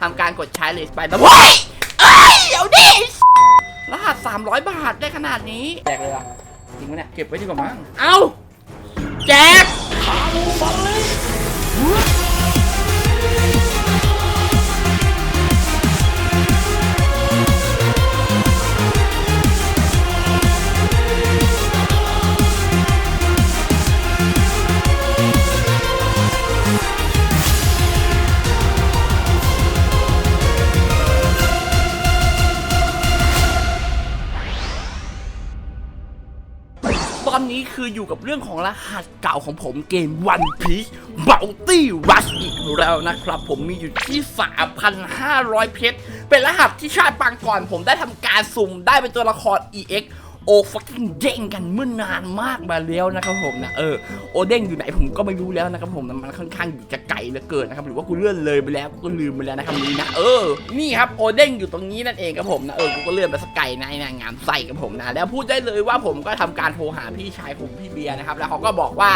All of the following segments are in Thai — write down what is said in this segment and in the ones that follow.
ทำการกดใช้เลยไปแต่ว้ายเอ้ยเดี๋ยวดิรหัส300 บาทได้ขนาดนี้แจกเลยเหรอะจริงไหมเนี่ยเก็บไว้ดีกว่ามั้งเอ้าแจกต กับเรื่องของรหัสเก่าของผมเกม One Piece Bounty Rush อีกแล้วนะครับ ผมมีอยู่ที่ 3,500 เพชร เป็นรหัสที่ชาติปังก่อนผมได้ทำการสุ่มได้เป็นตัวละคร EX โอ fucking เด้งกันเมื่อนานมากมาแล้วนะครับผมนะเออโอเด้งอยู่ไหนผมก็ไม่รู้แล้วนะครับผมมันค่อนข้างจะไกลเหลือเกินนะครับหรือว่ากูเลื่อนเลยไปแล้วกูก็ลืมไปแล้วนะครับนี้นะเออนี่ครับโอเด้งอยู่ตรงนี้นั่นเองครับผมนะเออกูก็เลื่อนไปสักไกลนะไอ้นางงามไส้กับผมนะแล้วพูดได้เลยว่าผมก็ทำการโทรหาพี่ชายผมพี่เบียร์นะครับแล้วเขาก็บอกว่า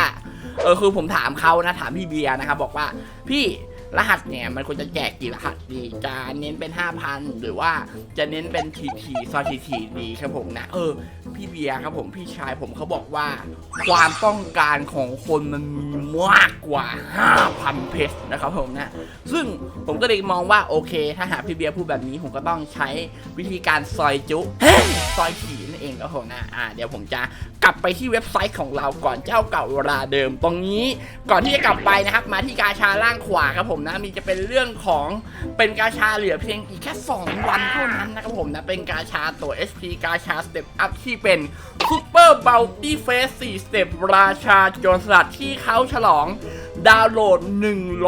เออคือผมถามเขานะถามพี่เบียร์นะครับบอกว่าพี่ รหัสเนี่ยมันควรจะแจกกี่รหัสดีจะเน้นเป็น 5,000 หรือว่าจะเน้นเป็นทีทีซอยทีทีดีครับผมนะ เออ พี่เบียร์ครับผมพี่ชายผมเขาบอกว่า ความต้องการของคนมันมีมากกว่า 5,000 เพชรนะครับผมนะ ซึ่งผมก็เลยมองว่าโอเค ถ้าหากพี่เบียร์พูดแบบนี้ผมก็ต้องใช้วิธีการซอยจุซอยผีนั่นเองครับผมนะอ่าเดี๋ยวผมจะกลับไปที่เว็บไซต์ของเราก่อนเจ้าเก่าเวลาเดิมตรงนี้ ก่อนที่จะกลับไปนะครับ มาที่กาชาล่างขวาครับผมนะมีจะเป็นเรื่องของเป็นกาชาเหลือเพียงอีกแค่ 2 วันเท่านั้นนะครับผมนะ เป็นกาชาตัว SP กาชาสเต็ปอัพที่เป็นซูเปอร์เบลตี้เฟส4สเต็ปราชาโจรสลัดที่เขาฉลอง ดาวน์โหลด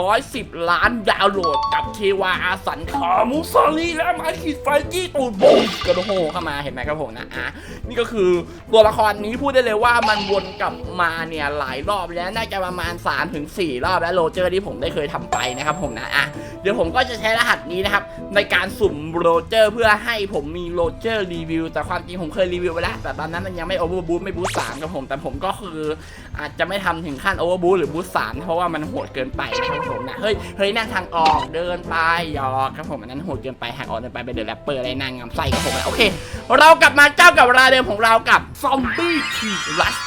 110 ล้านดาวน์โหลดกับเทวาอาสันขามุซอรีและมาขีดไฟจี้ตูดบูมกระโดดเข้ามาเห็นไหมครับผมนะอะนี่ก็คือตัวละครนี้พูดได้เลยว่ามันวนกลับมาเนี่ยหลายรอบแล้วน่าจะประมาณ 3-4 รอบแล้วโรเจอร์ที่ผมได้เคยทำไปนะครับผมนะอะเดี๋ยวผมก็จะใช้รหัสนี้นะครับในการสุ่มโรเจอร์เพื่อให้ผมมีโรเจอร์รีวิวแต่ความจริงผมเคยรีวิวไปแล้วแต่ตอนนั้นมันยังไม่โอเวอร์บูทไม่บูทสามครับผมแต่ผมก็คืออาจจะไม่ทำถึงขั้นโอเวอร์บูทหรือบูทสามเพราะว่ามันโหดเกินไปนะครับผมนะเฮ้ยเฮ้ยนั่งทางออกเดินไปหยอกครับผมอันนั้นโหดเกินไปห่างออกเดินไปไปเดินแรปเปอร์อะไรนางงามไส้ครับผมนะโอเค เรากลับมาเจ้ากับเวลาเดิมของเรากับ zombie t rush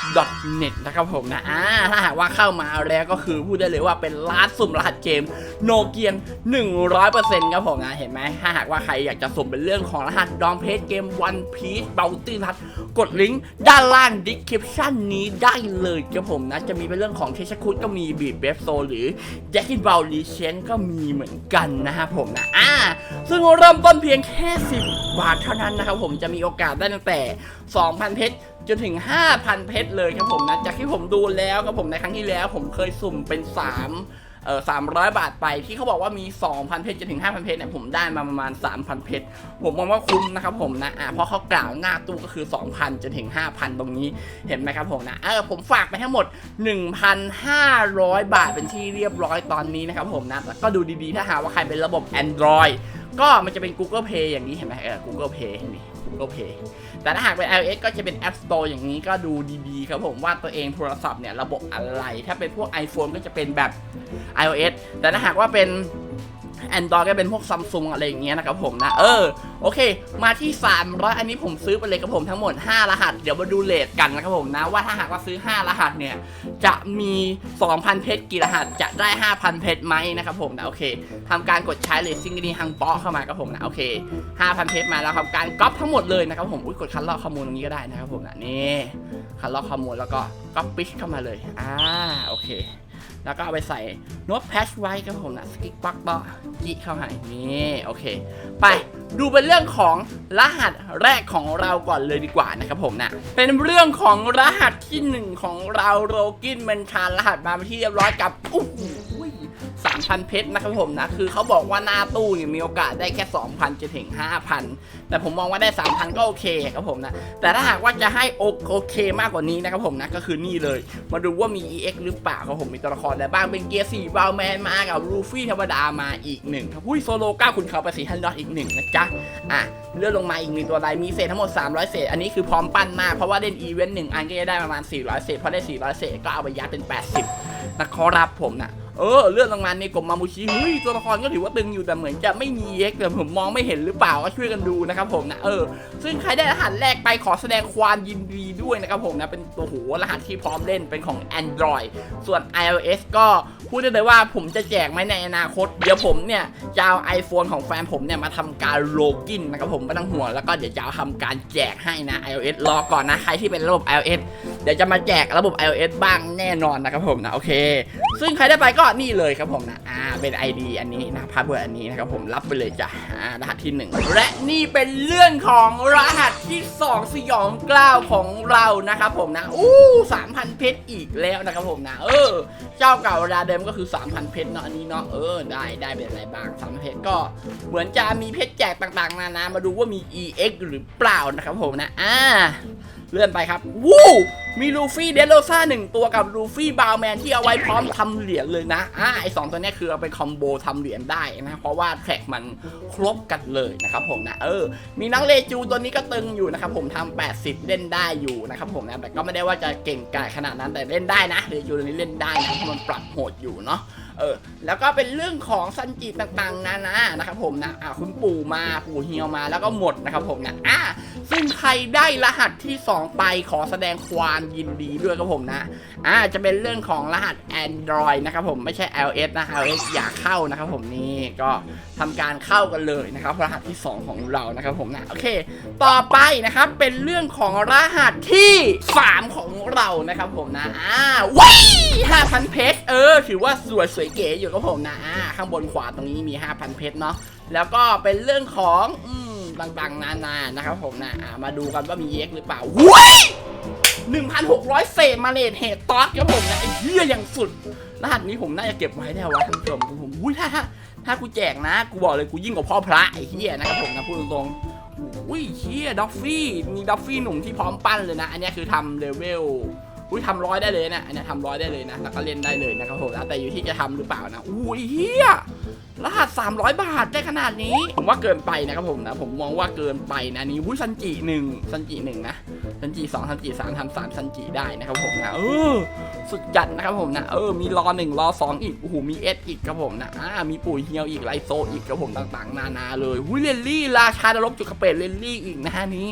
net นะครับผมนะอ่าถ้าหากว่าเข้ามาแล้วก็คือพูดได้เลยว่าเป็นร้านสุ่มรหัสเกมโนเกียน100%ครับผมนะเห็นไหมถ้าหากว่าใครอยากจะสุ่มเป็นเรื่องของรหัสดองเพจเกม One Piece Bounty รัดกดลิงก์ด้านล่าง description นี้ได้เลยครับผมนะจะมีเป็นเรื่องของเทชคุดก็มีบีบเบฟโซหรือแจ็คกินบอลลีเชนก็มีเหมือนกันนะครับผมนะอ่าซึ่งเริ่มต้นเพียงแค่ 10 บาทเท่านั้นนะครับผมจะมีโอกาสได้ตั้งแต่ 2,000 เพชรจนถึง 5,000 เพชรเลยครับผมนะจากที่ผมดูแล้วครับผมในครั้งที่แล้วผมเคยสุ่มเป็น 3 เอ่อ300บาทไปที่เขาบอกว่ามี 2,000 เพชรจนถึง 5,000 เพชรเนี่ยผมได้มาประมาณ 3,000 เพชรผมมองว่าคุ้มนะครับผมนะอ่าเพราะเขากล่าวหน้าตู้ก็คือ 2,000 จนถึง 5,000 ตรงนี้เห็นไหมครับผมนะเออผมฝากไปทั้งหมด 1,500 บาทเป็นที่เรียบร้อยตอนนี้นะครับผมนะแต่ก็ดูดีๆถ้าหากว่าใครเป็นระบบ Android ก็มันจะเป็น Google Play อย่างนี้เห็นไหมเออ Google Play นี่ Google Play แต่ถ้าหากเป็น iOS ก็จะเป็น App Store อย่างนี้ก็ดูดีๆครับผมว่าตัวเองโทรศัพท์เนี่ยระบบอะไร ถ้าเป็นพวก iPhone ก็จะเป็นแบบ iOS แต่ถ้าหากว่าเป็น Android ก็เป็นพวกซัมซุงอะไรอย่างเงี้ยนะครับผมนะ เออ โอเค มาที่ 300 อันนี้ผมซื้อไปเลยครับผมทั้งหมด 5 รหัส เดี๋ยวมาดูเลทกันนะครับผมนะ ว่าถ้าหากว่าซื้อ 5 รหัสเนี่ย จะมี 2,000 เพชรกี่รหัส จะได้ 5,000 เพชรไหมนะครับผมนะ โอเคทำการกดใช้เลทซิงดีฮังเปาะเข้ามาครับผมนะ โอเค 5,000 เพชรมาแล้วครับ การก๊อปทั้งหมดเลยนะครับผม อุ้ยกดคัดลอกข้อมูลตรงนี้ก็ได้นะครับผมนะ นี่ คัดลอกข้อมูลแล้วก็ก๊อปปิชเข้ามาเลย อ่า โอเค แล้วก็เอาไปใส่โน้ตแพชไว้ครับผมนะสกิกปักต่อจิเข้าให้นี่โอเค ไปดูเป็นเรื่องของรหัสแรกของเราก่อนเลยดีกว่านะครับผมนะเป็นเรื่องของรหัสที่หนึ่งของเราโรกินเมนชานรหัสมาเป็นที่เรียบร้อยกับอู้ หูสามพันเพชรนะครับผมนะ คือเขาบอกว่าหน้าตู้เนี่ยมีโอกาสได้แค่ 2,000จะถึง 5,000 แต่ผมมองว่าได้ 3,000 ก็โอเคครับผมนะ แต่ถ้าหากว่าจะให้โอโอเคมากกว่านี้นะครับผมนะ ก็คือนี่เลย มาดูว่ามี EX หรือเปล่าครับผม มีตัวละครอะไรบ้าง เป็นเกียร์4บาวแมนมากับลูฟี่ธรรมดามาอีกหนึ่งครับหุ้ยโซโลก้าคุณเขาไปสีฮันดอทอีกหนึ่งนะจ๊ะ อะเลื่อนลงมาอีกมีตัวอะไรมีเศษทั้งหมด 300 เศษ อันนี้คือพร้อมปั้นมาก เพราะว่าเล่นอีเวนต์หนึ่งอันก็จะได้ประมาณ 400 เศษ พอได้ 400 เศษก็เอาไปยัดเป็น 80 นะครับผมนะ เออเลื่อนลงมาในกบมมามูชิเฮ้ยตัวละครก็ถือว่าตึงอยู่แต่เหมือนจะไม่มีเอ็กแต่ผมมองไม่เห็นหรือเปล่าก็ช่วยกันดูนะครับผมนะเออซึ่งใครได้รหัสแรกไปขอแสดงความยินดีด้วยนะครับผมนะเป็นตัวโหรหัสที่พร้อมเล่นเป็นของ Android ส่วน iOS ก็พูดได้เลยว่าผมจะแจกไหมในอนาคต เดี๋ยวผมเนี่ยจะเอา iPhone ของแฟนผมเนี่ยมาทำการโลกินนะครับผมไม่ต้องห่วงแล้วก็เดี๋ยวจะเอาทำการแจกให้นะ iOS รอก่อนนะใครที่เป็นระบบ iOS เดี๋ยวจะมาแจกระบบ iOS บ้างแน่นอนนะครับผมนะโอเค ซึ่งใครได้ไปก็นี่เลยครับผมนะอ่าเป็น ID อันนี้นะพาสเวิร์ดอันนี้นะครับผมรับไปเลยจ้ะอ่ารหัสที่หนึ่งและนี่เป็นเรื่องของรหัสที่สองสยองกล้าวของเรานะครับผมนะอู้สามพันเพชรอีกแล้วนะครับผมนะ เออ เจ้าเก่าราเดิมก็คือ 3,000 เพชรเนาะอันนี้เนาะเออได้ได้เป็นอะไรบ้าง3,000เพชรก็เหมือนจะมีเพชรแจกต่างๆนานามาดูว่ามี EX หรือเปล่านะครับผมนะอ่า เลื่อนไปครับวู้มีลูฟี่เดโรซ่าหนึ่งตัวกับลูฟี่บาวแมนที่เอาไว้พร้อมทำเหรียญเลยนะอ่าไอสองตัวนี้คือเอาไปคอมโบทำเหรียญได้นะ เพราะว่าแทร็กมันครบกันเลยนะครับผมนะ เออ มีน้องเลจูตัวนี้ก็ตึงอยู่นะครับผมทำ80 เล่นได้อยู่นะครับผมนะ แต่ก็ไม่ได้ว่าจะเก่งกาจขนาดนั้นแต่เล่นได้นะเลจูตัวนี้เล่นได้นะเพราะมันปรับโหดอยู่เนาะ เออ แล้วก็เป็นเรื่องของซันจิต่างๆนานานะครับผมนะอ่าคุณปู่มาปู่เฮียวมาแล้วก็หมดนะครับผมนะอ่าซึ่งใครได้รหัสที่ 2 ไปขอแสดงความยินดีด้วยครับผมนะอ่าจะเป็นเรื่องของรหัส Android นะครับผมไม่ใช่ iOS นะ iOS อยากเข้านะครับผมนี่ก็ทำการเข้ากันเลยนะครับ รหัสที่ 2 ของเรานะครับผมนะโอเค ต่อไปนะครับเป็นเรื่องของรหัสที่ 3 ของ เรานะครับผมนะอ่าว้ย5,000เพชรเออถือว่าสวยสวยเก๋อยู่ครับผมนะอ่าข้างบนขวาตรงนี้มี 5,000 เพชรเนาะแล้วก็เป็นเรื่องของอืมต่างๆนานานะครับผมนะอ่ามาดูกันว่ามีเย็กหรือเปล่าว้ย1,600 เศษมาเลทเฮดตอสครับผมนะไอ้เหี้ยอย่างสุดรหัสนี้ผมน่าจะเก็บไว้ได้วะท่านผู้ชมผมอุ้ยถ้าถ้าถ้ากูแจกนะ กูบอกเลยกูยิ่งกว่าพ่อพระไอ้เหี้ยนะครับผมนะพูดตรงๆ อุ้ยเชี่ยด็อฟฟี่มีด็อฟฟี่หนุ่มที่พร้อมปั้นเลยนะ อันนี้คือทำเลเวล อุ้ยทำร้อยได้เลยนะอันนี้ทำร้อยได้เลยนะ แล้วก็เล่นได้เลยนะครับผมแต่อยู่ที่จะทำหรือเปล่านะอุ้ยเฮียรหัส300 บาทได้ขนาดนี้ ผมว่าเกินไปนะครับผมนะ ผมมองว่าเกินไปนะนี่อุ้ยซันจิหนึ่งซันจิหนึ่งนะซันจิสองซันจิสามทำสามซันจิได้นะครับผมนะ เออ สุดจัดนะครับผมนะ เออ มีรอหนึ่งรอสองอีก โอ้โห มีเอสอีกครับผมนะ อ่า มีปุ๋ยเฮียวอีก ไลโซอีกครับผมต่างๆ นานาเลยหุยเลนลี่ ราชานรกจุกกระเป็ดเลนลี่อีกนะฮะนี้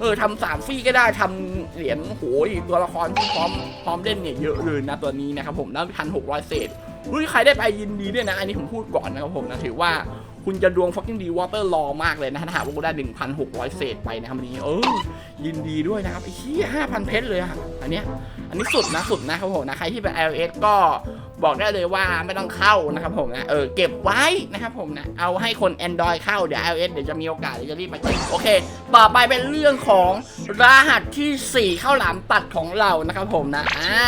เออทำสามฟรีก็ได้ทำเหรียญโหยตัวละครที่พร้อมพร้อมเล่นเนี่ยเยอะเลยนะตัวนี้นะครับผมแล้วพันหกร้อยเศษเฮ้ยใครได้ไปยินดีด้วยนะ อันนี้ผมพูดก่อนนะครับผมนะถือว่า คุณจะดวง fucking ดีวอเตอร์รอมากเลยนะถ้าหากว่ากูได้ 1,600 เศษไปนะครับวันนี้เออยินดีด้วยนะครับไอ้ที่5,000 เพชรเลยอะอันเนี้ยอันนี้สุดนะสุดนะครับผมนะใครที่เป็น iOS ก็บอกได้เลยว่าไม่ต้องเข้านะครับผมนะเออเก็บไว้นะครับผมนะเอาให้คน Android เข้าเดี๋ยว iOS เดี๋ยวจะมีโอกาสเดี๋ยวจะรีบมาเก็บโอเค ต่อไปเป็นเรื่องของรหัสทีสี่4ข้าหลามตัดของเรานะครับผมนะอ่า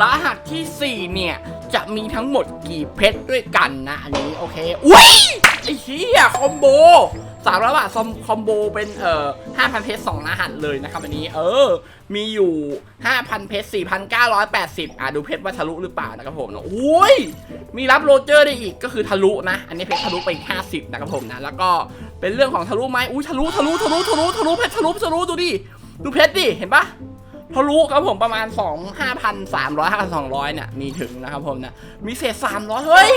รหัสทีสี่4 เนี่ย จะมีทั้งหมดกี่เพชรด้วยกันนะ อันนี้โอเคอุ้ยไอ้เหี้ยคอมโบสามร้อยบาทซอมคอมโบเป็นเอ่อห้าพันเพชรสองรหัสเลยนะครับอันนี้ เออ มีอยู่5,000เพชร4,980อะดูเพชรว่าทะลุหรือเปล่านะครับผมนะโอ้ย มีรับโรเจอร์ได้อีกก็คือทะลุนะ อันนี้เพชรทะลุไปอีก50นะครับผมนะ แล้วก็เป็นเรื่องของทะลุไหมอุ้ยทะลุทะลุทะลุทะลุทะลุเพชรทะลุทะลุดูดิ ดูเพชรดิ เห็นปะ ทะลุครับผมประมาณ 2 5,300 5,200เนี่ยมีถึงนะครับผมนะมีเศษ300เฮ้ย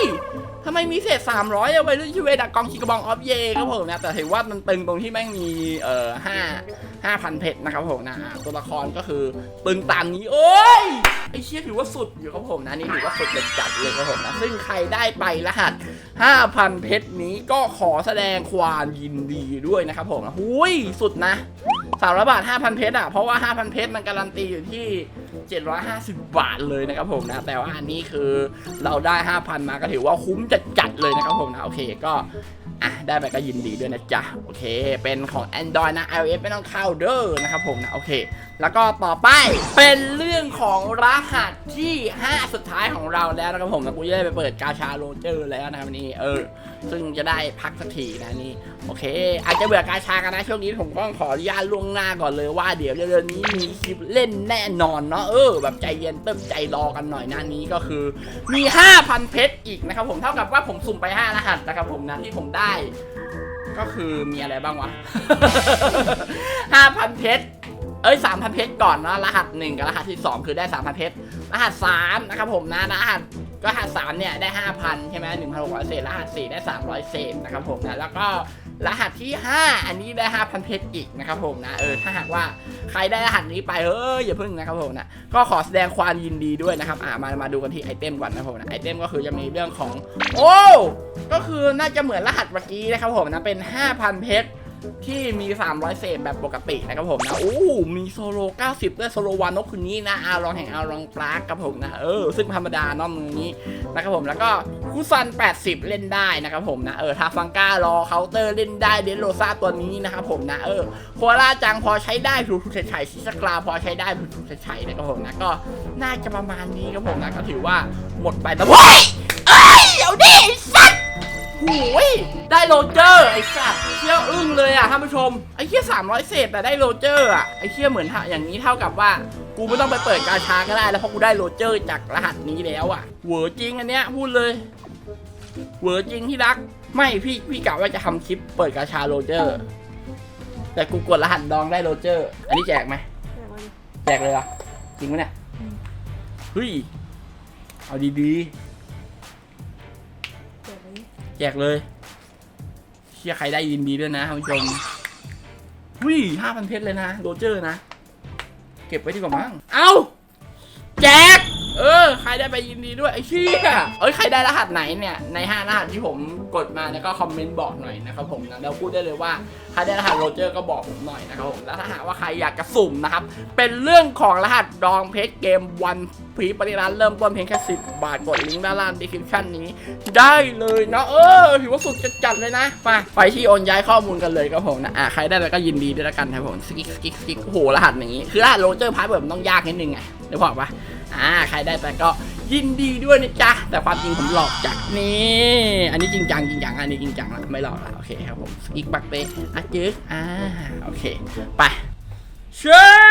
ทำไมมีเศษ300เอาไปด้วยชีเวดักกองชิกระบองออฟเยครับผมนะแต่ถือว่ามันตึงตรงที่แม่งมีเอ่อ5 5,000เพชรนะครับผมนะตัวละครก็คือตึงตามนี้เอ้ยไอเชี่ยถือว่าสุดอยู่ครับผมนะนี่ถือว่าสุดเด็ดจัดเลยครับผมนะซึ่งใครได้ไปรหัส5,000เพชรนี้ก็ขอแสดงความยินดีด้วยนะครับผมนะหุยสุดนะสามร้อยบาท5,000เพชรอะเพราะว่า5,000เพชรมันการันตีอยู่ที่ 750 บาทเลยนะครับผมนะ แต่ว่าอันนี้คือเราได้ 5,000 มาก็ถือว่าคุ้มจัดจัดๆเลยนะครับผมนะ โอเคก็อะได้ไปก็ยินดีด้วยนะจ๊ะ โอเค เป็นของ Android นะ iOS ไม่ต้องเข้าเด้อนะครับผมนะ โอเค แล้วก็ต่อไปเป็นเรื่องของรหัสที่ 5 สุดท้ายของเราแล้วนะครับผมนะกูจะได้ไปเปิดกาชาโรเจอร์แล้วนะครับนนี้เออ ซึ่งจะได้พักสักทีนะนี่โอเค อาจจะเบื่อกาชากันนะช่วงนี้ผมก็ขออนุญาตล่วงหน้าก่อนเลยว่าเดี๋ยวเร็วๆนี้มีคลิปเล่นแน่นอนเนาะเออ แบบใจเย็นเติมใจรอกันหน่อยน้านี้ก็คือมี 5,000 เพชรอีกนะครับผมเท่ากับว่าผมสุ่มไป 5 รหัสนะครับผมนะที่ผมได้ก็คือมีอะไรบ้างวะ5,000เพชร เอ้ย3,000เพชรก่อนเนาะ รหัส1กับรหัสที่2คือได้3,000เพชร รหัส3นะครับผมนะ รหัส ก็รหัสสามเนี่ยได้ห้าพันใช่ไหมหนึ่งพันหกร้อยเศษรหัสสี่ได้สามร้อยเศษนะครับผมนะแล้วก็รหัสที่ห้าอันนี้ได้ห้าพันเพชรอีกนะครับผมนะเออถ้าหากว่าใครได้รหัสนี้ไปเอออย่าพึ่งนะครับผมนะก็ขอแสดงความยินดีด้วยนะครับอ่ามามาดูกันที่ไอเทมก่อนนะครับผมนะไอเทมก็คือจะมีเรื่องของ โอ้ก็คือน่าจะเหมือนรหัสเมื่อกี้นะครับผมนะเป็น 5,000 เพชร ที่มี 300 เศษแบบปกตินะครับผมนะโอ้มีโซโล 90 ด้วยโซโลวานกคนนี้นะอารองแห่งอารองปลาครับผมนะเออซึ่งธรรมดาเน้องมือนี้นะครับผมแล้วก็คูซัน 80 เล่นได้นะครับผมนะเออทาฟังก้ารอเคาน์เตอร์เล่นได้เดนโรซาตัวนี้นะครับผมนะเออโคอาล่าจังพอใช้ได้ทูทูเฉยๆชิสกลาพอใช้ได้ทูทูเฉยๆนะครับผมนะก็น่าจะประมาณนี้ครับผมนะก็ถือว่าหมดไปแต่ว้ยเอ้ยเดี๋ยวดิ ไอ้สัตว์โอ้ยได้โรเจอร์ไอ้สัตว์เชี่ยอึ้งเลยอะท่านผู้ชมไอ้เชี่ยสามร้อยเศษแต่ได้โรเจอร์อะไอ้เชี่ยเหมือนอย่างนี้เท่ากับว่า กูไม่ต้องไปเปิดกาชาก็ได้แล้วเพราะกูได้โรเจอร์จากรหัสนี้แล้วอะเวอจริงอันเนี้ยพูดเลยเวอจริงที่รัก ไม่พี่พี่กะว่าจะทำคลิปเปิดกาชาโรเจอร์ แต่กูกดรหัสดองได้โรเจอร์ อันนี้แจกไหมแจกเลยเหรอะจริงไหมเนี่ยเฮ้ยเอาดีๆ แจกเลยเชียร์ใครได้ยินดีด้วยนะท่านผู้ชมวิห้าพันเพชรเลยนะโรเจอร์นะ เก็บไว้ดีกว่ามั้ง เอาแจก เออ ใครได้ไปยินดีด้วยไอ้เชี่ยเอ้ยใครได้รหัสไหนเนี่ยในห้ารหัสที่ผมกดมาเนี่ยก็คอมเมนต์บอกหน่อยนะครับผมนะแล้วพูดได้เลยว่าใครได้รหัสโรเจอร์ก็บอกผมหน่อยนะครับผมแล้วถ้าหากว่าใครอยากจะสุ่มนะครับเป็นเรื่องของรหัสดองเพชรเกมวันพีปริรันเริ่มต้นเพียงแค่10 บาทกดลิงก์ด้านล่างดีคริปชั่นนี้ ได้เลยนะเออถือว่าสุดจ,จัดเลยนะมาไปที่โอนย้ายข้อมูลกันเลยครับผมนะอะใครได้แล้วก็ยินดีด้วยละกันครับผมสกิกสกิกสกิกโหรหัสอย่างนี้คือรหัสโรเจอร์พาร์ทแบบต้องยากนิดนึงไงเดี๋ยวบอกปะ อ่าใครได้ไปก็ยินดีด้วยนะจ๊ะ แต่ความจริงผมหลอกจากนี่อันนี้จริงจังจริงจังอันนี้จริงจังละไม่หลอกละโอเคครับผมสกิกบักเตะอะจึ๊อ่าโอเค ไปเชิญ